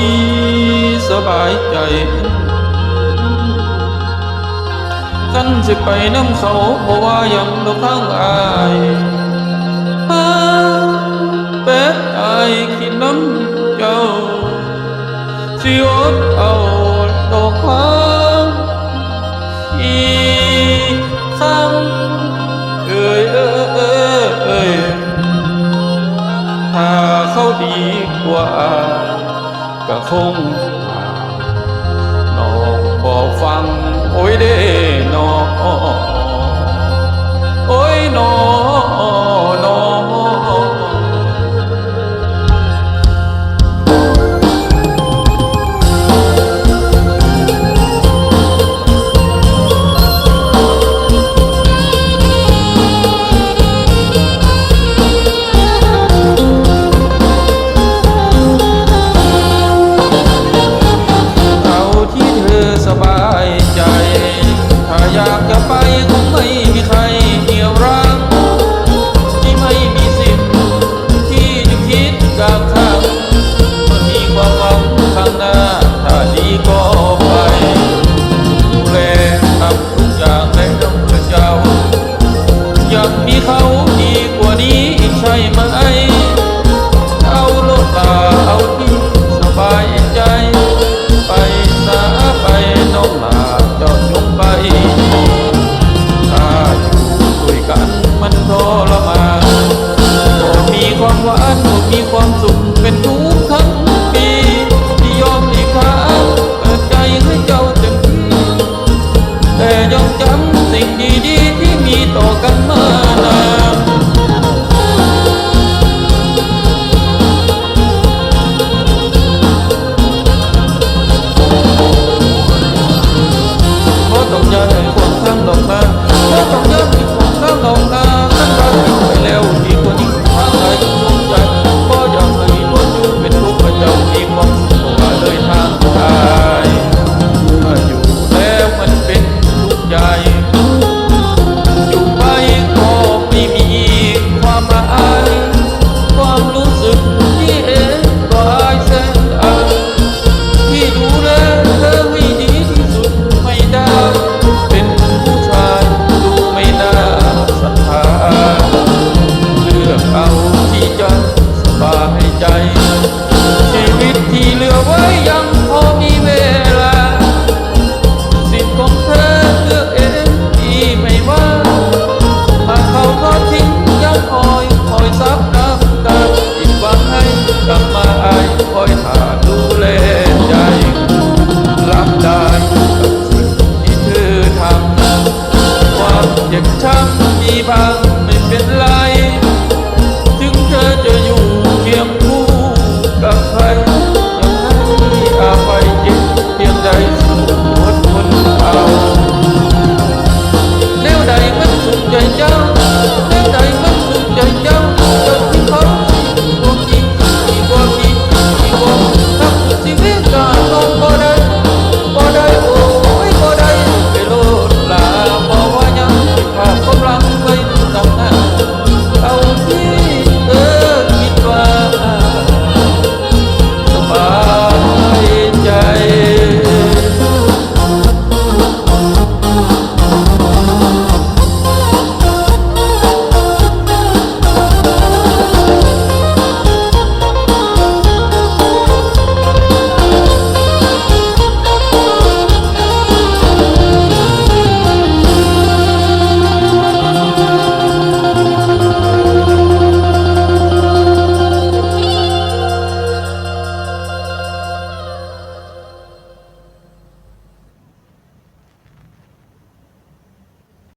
ที่สบายใจกันสิไปน้ำเขาเพราะว่ายังดอกข้างอายแป๊ดอายคิดน้ำเจ้าสิอบเอาดอกข้างอีคำเอ่ยเอ่ยเอ่ยถ้าเขาดีกว่าอาย ก็คงนองบอกฟัง โอ้ยเด้ ไปคงไม่มีใครเหี่ยวรั้งที่ไม่มีสิทธิ์ที่จะคิดกับทางมีความหวังข้างหน้าถ้าดีก็ไปดูแลทำทุกอย่างแล้วเพื่อเจ้างมีเขาดีกว่านี้ใช่ไหมเอาโลดลาเอาที่สบายใจ ไปสาไปน้อาจอดลงไป